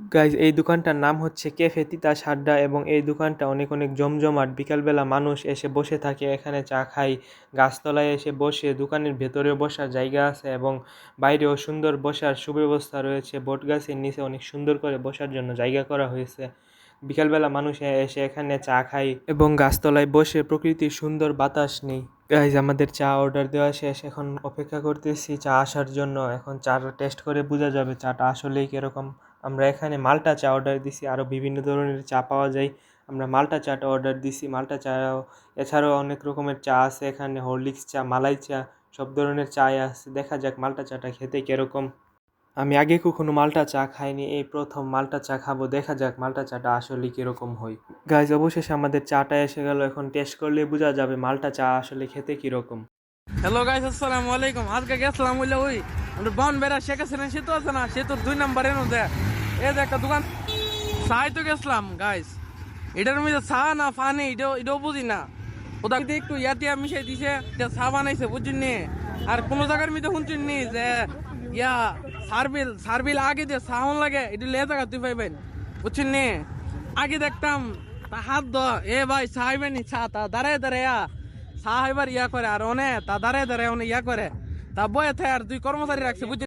Guys এই দোকানটার নাম হচ্ছে কেফে তিতা সাড্ডা এবং এই দোকানটা অনেক অনেক জমজমাট। বিকালবেলা মানুষ এসে বসে থাকে, এখানে চা খাই গাছতলায় এসে বসে, দোকানের ভেতরেও বসার জায়গা আছে এবং বাইরেও সুন্দর বসার সুব্যবস্থা রয়েছে। বট গাছের নিচে অনেক সুন্দর করে বসার জন্য জায়গা করা হয়েছে। বিকালবেলা মানুষ এসে এখানে চা খাই এবং গাছতলায় বসে প্রকৃতির সুন্দর বাতাস নেই গাইজ আমাদের চা অর্ডার দেওয়া শেষ। এখন অপেক্ষা করতেছি চা আসার জন্য। এখন চা টেস্ট করে বোঝা যাবে চাটা আসলেই কীরকম। আমরা এখানে মালটা চা অর্ডার দিছি। আরও বিভিন্ন ধরনের চা পাওয়া যায়। আমরা মালটা চাটা অর্ডার দিছি। মালটা চা এছাড়াও অনেক রকমের চা আছে এখানে। হরলিক্স চা মালাই চা, সব ধরনের চাই আছে। দেখা যাক মালটা চাটা খেতে কীরকম। আমি আগে কখনো মালটা চা খাইনি। এই প্রথম মালটা চা খাব। দেখা যাক মালটা চাটা আসলে কীরকম হয়। গাইজ অবশেষে আমাদের চাটা এসে গেল। এখন টেস্ট করলে বোঝা যাবে মালটা চা আসলে খেতে কীরকম। হ্যালো গাইজ আসসালামু আলাইকুম। আজকে গেছিলাম ওই বন বেড়া, শেখ হাসিনা সেতু আছে না সেতুর দুই নাম্বারের মধ্যে। এই যে একটা দোকান চাই তো গেছিলাম গাইস এটার মধ্যে চা না ফানি এটাও এটাও বুঝি না। ওটা একটু ইয়াতিয়া মিশাই দিছে চা বানাইছে, বুঝছেন নি? আর কোনো জায়গার মধ্যে শুনছেন নি যে, ইয়া, সার্বিল সার্বিল আগে যে সাউন লাগে, এটা লে জায়গা তুই পাইবেন, বুঝছেন নি? আগে দেখতাম, তা হাত দ এ ভাই চাইবেন চা, তা দাঁড়ায় দাঁড়ায় চা এবার ইয়া করে, আর অনে, তা দাঁড়ায় দাঁড়ায় অনে ইয়া করে। তা বয়ে থাকে আর দুই কর্মচারী রাখছে বুঝছেন